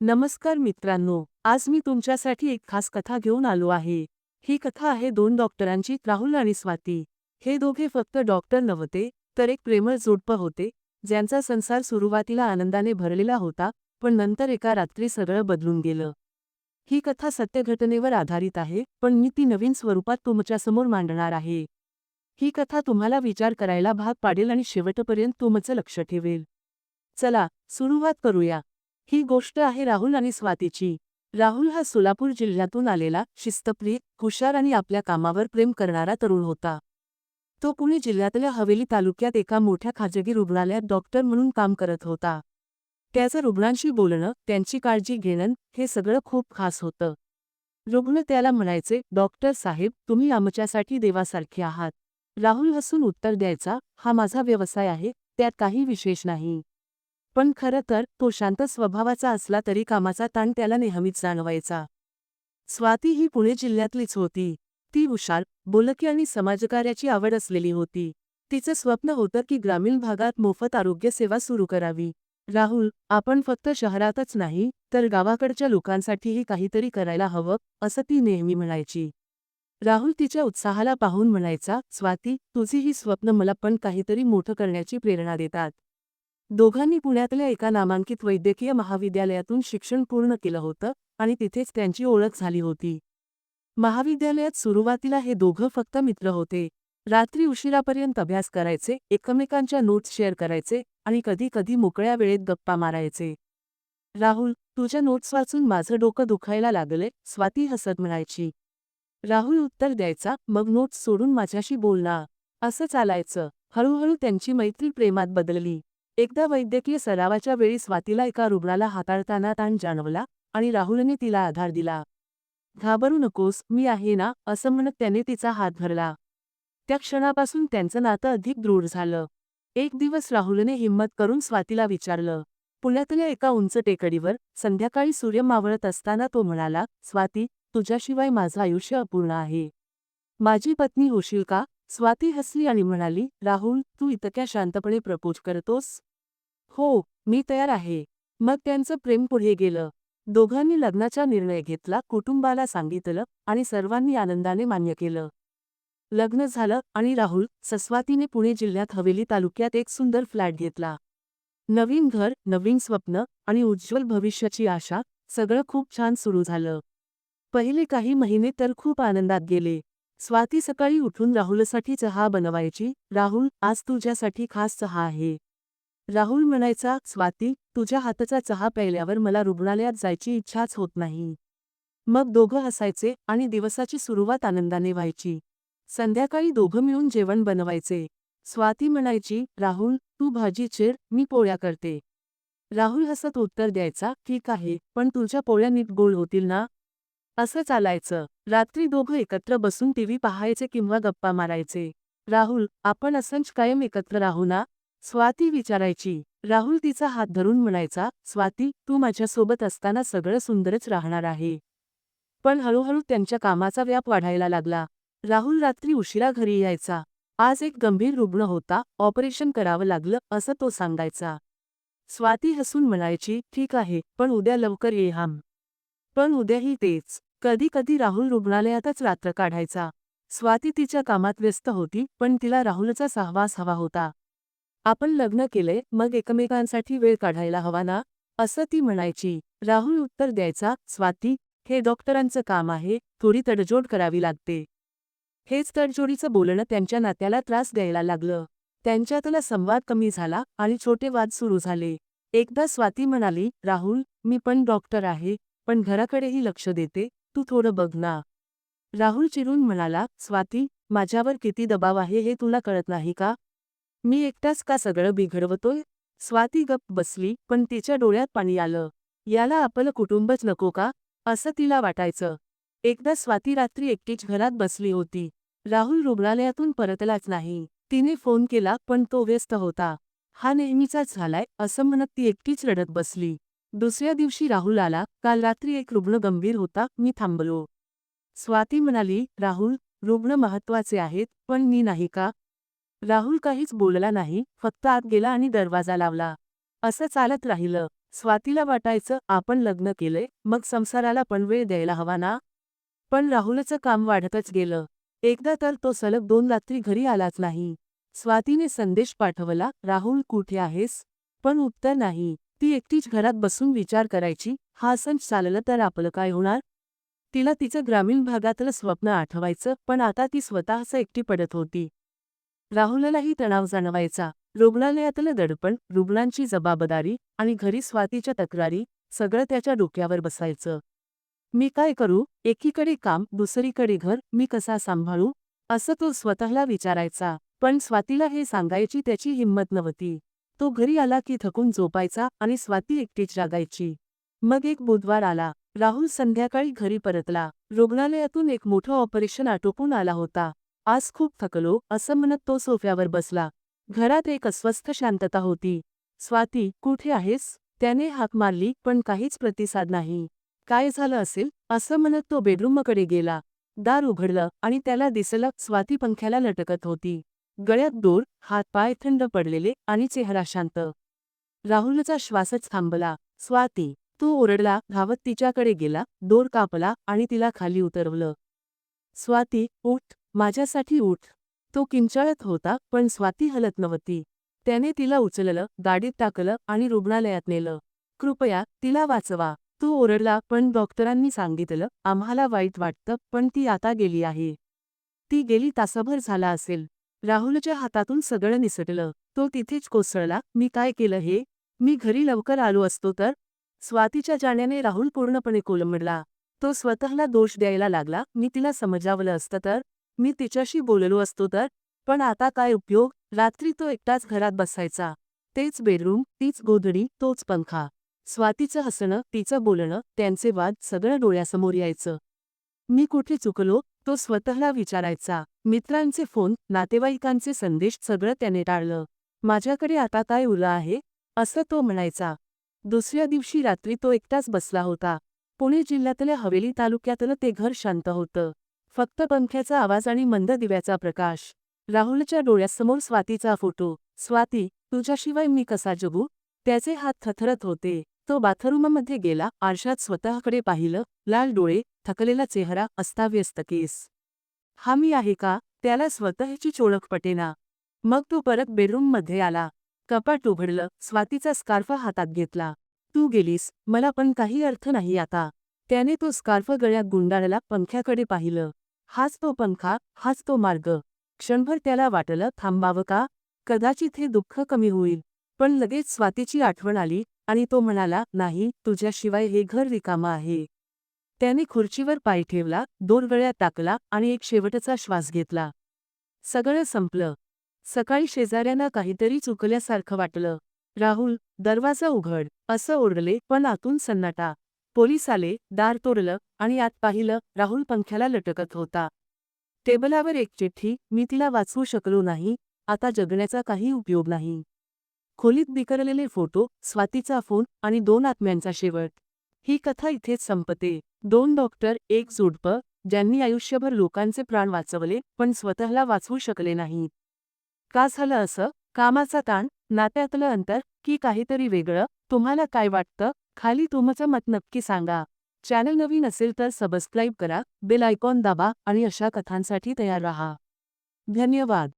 नमस्कार मित्रांनो आज मी तुमच्यासाठी एक खास कथा घेऊन आलो आहे. ही कथा आहे दोन डॉक्टरांची राहुल आणि स्वाती. हे दोघे फक्त डॉक्टर नव्हते तर एक प्रेमळ जोडपं होते ज्यांचा संसार सुरुवातीला आनंदाने भरलेला होता पण नंतर एका रात्री सगळं बदलून गेलं. ही कथा सत्यघटनेवर आधारित आहे पण मी ती नवीन स्वरूपात तुमच्यासमोर मांडणार आहे. ही कथा तुम्हाला विचार करायला भाग पाडेल आणि शेवटपर्यंत तुमचं लक्ष ठेवेल. चला सुरुवात करूया. ही गोष्ट आहे राहुल आणि स्वातीची. राहुल हा सोलापूर जिल्ह्यातून आलेला शिस्तप्रिय हुशार आणि आपल्या कामावर प्रेम करणारा तरुण होता. तो पुणे जिल्ह्यातल्या हवेली तालुक्यात एका मोठ्या खाजगी रुग्णालयात डॉक्टर म्हणून काम करत होता. त्याचं रुग्णांशी बोलणं त्यांची काळजी घेणं हे सगळं खूप खास होतं. रुग्ण त्याला म्हणायचे डॉक्टर साहेब तुम्ही आमच्यासाठी देवासारखे आहात. राहुल हसून उत्तर द्यायचा हा माझा व्यवसाय आहे त्यात काही विशेष नाही. पण खरं तर तो शांत स्वभावाचा असला तरी कामाचा ताण त्याला नेहमीच जाणवायचा. स्वाती ही पुणे जिल्ह्यातलीच होती. ती हुशार बोलकी आणि समाजकार्याची आवड असलेली होती. तिचं स्वप्न होतं की ग्रामीण भागात मोफत आरोग्य सेवा सुरू करावी. राहुल आपण फक्त शहरातच नाही तर गावाकडच्या लोकांसाठीही काहीतरी करायला हवं असं ती नेहमी म्हणायची. राहुल तिच्या उत्साहाला पाहून म्हणायचा स्वाती तुझी ही स्वप्न मला पण काहीतरी मोठं करण्याची प्रेरणा देतात. दोघांनी पुण्यातल्या एका नामांकित वैद्यकीय महाविद्यालयातून शिक्षण पूर्ण केलं होतं आणि तिथेच त्यांची ओळख झाली होती. महाविद्यालयात सुरुवातीला हे दोघं फक्त मित्र होते. रात्री उशिरापर्यंत अभ्यास करायचे एकमेकांच्या नोट्स शेअर करायचे आणि कधी कधी मोकळ्या वेळेत गप्पा मारायचे. राहुल तुझ्या नोट्स वाचून माझं डोकं दुखायला लागले स्वाती हसत म्हणायची. राहुल उत्तर द्यायचा मग नोट्स सोडून माझ्याशी बोलणार असं चालायचं. हळूहळू त्यांची मैत्री प्रेमात बदलली. एकदा वैद्यकीय सरावाच्या वेळी स्वातीला एका रुग्णाला हाताळताना ताण जाणवला आणि राहुलने तिला आधार दिला. घाबरू नकोस मी आहे ना? असं म्हणत त्याने तिचा हात धरला. त्या क्षणापासून त्यांचं नातं अधिक दृढ झालं. एक दिवस राहुलने हिंमत करून स्वातीला विचारलं पुण्यातल्या एका उंच टेकडीवर संध्याकाळी सूर्य मावळत असताना तो म्हणाला स्वाती तुझ्याशिवाय माझं आयुष्य अपूर्ण आहे. माझी पत्नी होशील का स्वाती हसली आणि म्हणाली राहुल तू इतक्या शांतपणे प्रपोज करतोस. हो मी तयार आहे. मग त्यांचं प्रेम पुढे गेलं. दोघांनी लग्नाचा निर्णय घेतला कुटुंबाला सांगितलं आणि सर्वांनी आनंदाने मान्य केलं. लग्न झालं आणि राहुल सस्वातीने पुणे जिल्ह्यात हवेली तालुक्यात एक सुंदर फ्लॅट घेतला. नवीन घर नवीन स्वप्न आणि उज्ज्वल भविष्याची आशा सगळं खूप छान सुरू झालं. पहिले काही महिने तर खूप आनंदात गेले. स्वाती सकाळी उठून राहुलसाठी चहा बनवायची राहुल आज तुझ्यासाठी खास चहा आहे. राहुल म्हणायचा स्वाती तुझ्या हाताचा चहा प्यायल्यावर मला रुग्णालयात जायची इच्छाच होत नाही. मग दोघं हसायचे आणि दिवसाची सुरुवात आनंदाने व्हायची. संध्याकाळी दोघं मिळून जेवण बनवायचे. स्वाती म्हणायची राहुल तू भाजी चिर मी पोळ्या करते. राहुल हसत उत्तर द्यायचा ठीक आहे पण तुझ्या पोळ्या नीट गोळ होतील ना? असं चालायचं. रात्री दोघं एकत्र बसून टीव्ही पाहायचे किंवा गप्पा मारायचे. राहुल आपण असंच कायम एकत्र राहू ना? स्वाती विचारायची. राहुल तिचा हात धरून म्हणायचा स्वाती तू माझ्यासोबत असताना सगळं सुंदरच राहणार आहे. पण हळूहळू त्यांच्या कामाचा व्याप वाढायला लागला. राहुल रात्री उशिरा घरी यायचा. आज एक गंभीर रुग्ण होता ऑपरेशन करावं लागलं असं तो सांगायचा. स्वाती हसून म्हणायची ठीक आहे पण उद्या लवकर ये हाम. पण उद्याही तेच. कधी कधी राहुल रुग्णालयातच रात्र काढायचा. स्वाती तिच्या कामात व्यस्त होती पण तिला राहुलचा सहवास हवा होता. आपण लग्न केले मग एकमेकांसाठी वेळ काढायला हवा ना? असं ती म्हणायची. राहुल उत्तर द्यायचा स्वाती हे डॉक्टरांचं काम आहे थोडी तडजोड करावी लागते. हेच तडजोडीचं बोलणं त्यांच्या नात्याला त्रास द्यायला लागलं. त्यांच्यातला संवाद कमी झाला आणि छोटे वाद सुरू झाले. एकदा स्वाती म्हणाली राहुल मी पण डॉक्टर आहे पण घराकडेही लक्ष देते तू थोडं बघ ना. राहुल चिरून म्हणाला स्वाती माझ्यावर किती दबाव आहे हे तुला कळत नाही का? मी एकटाच का सगळं बिघडवतोय? स्वाती गप बसली पण तिच्या डोळ्यात पाणी आलं. याला आपलं कुटुंबच नको का? असं तिला वाटायचं. एकदा स्वाती रात्री एकटीच घरात बसली होती. राहुल रुग्णालयातून परतलाच नाही. तिने फोन केला पण तो व्यस्त होता. हा नेहमीचाच झालाय असं म्हणत ती एकटीच रडत बसली. दुसऱ्या दिवशी राहुल आला. काल रात्री एक रुग्ण गंभीर होता मी थांबलो. स्वाती म्हणाली राहुल रुग्ण महत्त्वाचे आहेत पण मी नाही का? राहुल काहीच बोलला नाही फक्त आत गेला आणि दरवाजा लावला. असं चालत राहिलं. स्वातीला वाटायचं आपण लग्न केलंय मग संसाराला पण वेळ द्यायला हवा ना? पण राहुलचं काम वाढतच गेलं. एकदा तर तो सलग दोन रात्री घरी आलाच नाही. स्वातीने संदेश पाठवला राहुल कुठे आहेस? पण उत्तर नाही. ती एकटीच घरात बसून विचार करायची. हा संच चाललं तर आपलं काय होणार? तिला तिचं ग्रामीण भागातलं स्वप्न आठवायचं पण आता ती स्वतःच एकटी पडत होती. राहुललाही तणाव जाणवायचा. रुग्णालयातलं दडपण रुग्णांची जबाबदारी आणि घरी स्वातीच्या तक्रारी सगळं त्याच्या डोक्यावर बसायचं. मी काय करू? एकीकडे काम दुसरीकडे घर मी कसा सांभाळू? असं तो स्वतःला विचारायचा. पण स्वातीला हे सांगायची त्याची हिंमत नव्हती. तो घरी आला की थकून झोपायचा आणि स्वाती एकटीच जागायची मग एक बुधवार आला. राहुल संध्याकाळी घरी परतला. रुग्णालयातून एक मोठं ऑपरेशन आटोपून आला होता. आज खूप थकलो असं म्हणत तो सोफ्यावर बसला. घरात एक अस्वस्थ शांतता होती. स्वाती कुठे आहेस? त्याने हाक मारली पण काहीच प्रतिसाद नाही. काय झालं असेल? असं म्हणत तो बेडरूमकडे गेला. दार उघडलं आणि त्याला दिसलं स्वाती पंख्याला लटकत होती. गळ्यात दोर हातपाय थंड पडलेले आणि चेहरा शांत. राहुलचा श्वासच थांबला. स्वाती तो ओरडला धावत तिच्याकडे गेला दोर कापला आणि तिला खाली उतरवलं. स्वाती उठ. माझ्यासाठी उठ. तो किंचाळत होता पण स्वाती हलत नव्हती. त्याने तिला उचललं गाडीत टाकलं आणि रुग्णालयात नेलं. कृपया तिला वाचवा. तो ओरडला पण डॉक्टरांनी सांगितलं आम्हाला वाईट वाटतं पण ती आता गेली आहे. ती गेली तासभर झाला असेल. राहुलच्या हातातून सगळं निसटलं. तो तिथेच कोसळला मी काय केलं हे? मी घरी लवकर आलो असतो तर? स्वातीच्या जाण्याने राहुल पूर्णपणे कोलमडला. तो स्वतःला दोष द्यायला लागला मी तिला समजावलं असतं तर? मी तिच्याशी बोललो असतो तर पण आता काय उपयोग? रात्री तो एकटाच घरात बसायचा. तेच बेडरूम तीच गोधडी तोच पंखा. स्वातीचं हसणं तिचं बोलणं त्यांचे वाद सगळं डोळ्यासमोर यायचं. मी कुठे चुकलो? तो स्वतःला विचारायचा. मित्रांचे फोन नातेवाईकांचे संदेश सगळं त्याने टाळलं. माझ्याकडे आता काय उलं आहे? असं तो म्हणायचा. दुसऱ्या दिवशी रात्री तो एकटाच बसला होता. पुणे जिल्ह्यातल्या हवेली तालुक्यातलं ते घर शांत होतं. फक्त पंख्याचा आवाज आणि मंद दिव्याचा प्रकाश. राहुलच्या डोळ्यासमोर स्वातीचा फोटो. स्वाती तुझ्याशिवाय मी कसा जगू? त्याचे हात थथरत होते. तो बाथरूममध्ये गेला आरशात स्वतःकडे पाहिलं लाल डोळे थकलेला चेहरा अस्ताव्यस्त केस. हा मी आहे का? त्याला स्वतःची चोळख पटेना. मग तो परत बेडरूममध्ये आला. कपाट उघडलं स्वातीचा स्कार्फ हातात घेतला. तू गेलीस मला पण काही अर्थ नाही आता. त्याने तो स्कार्फ गळ्यात गुंडाळला पंख्याकडे पाहिलं. हाच तो पंखा हाच तो मार्ग. क्षणभर त्याला वाटलं थांबावं का? कदाचित हे दुःख कमी होईल. पण लगेच स्वातीची आठवण आली आणि तो म्हणाला नाही तुझ्याशिवाय हे घर रिकामं आहे. त्याने खुर्चीवर पाय ठेवला दोन गळ्यात टाकला आणि एक शेवटचा श्वास घेतला. सगळं संपलं. सकाळी शेजाऱ्यांना काहीतरी चुकल्यासारखं वाटलं. राहुल दरवाजा उघड. असं ओरडले पण आतून सन्नाटा. पोलीस आले दार तोडलं आणि आत पाहिलं राहुल पंख्याला लटकत होता. टेबलावर एक चिठ्ठी मी तिला वाचवू शकलो नाही आता जगण्याचा काही उपयोग नाही. खोलीत बिकरलेले फोटो स्वातीचा फोन आणि दोन आत्म्यांचा शेवट. ही कथा इथेच संपते. दोन डॉक्टर एक जोडपं ज्यांनी आयुष्यभर लोकांचे प्राण वाचवले पण स्वतःला वाचवू शकले नाहीत का झालं असं? कामाचा ताण नात्यातलं अंतर की काहीतरी वेगळं? तुम्हाला काय वाटतं? खाली तुमचं मत नक्की सांगा. चॅनल नवीन असेल तर सबस्क्राईब करा बेल आयकॉन दाबा आणि अशा कथांसाठी तयार राहा. धन्यवाद.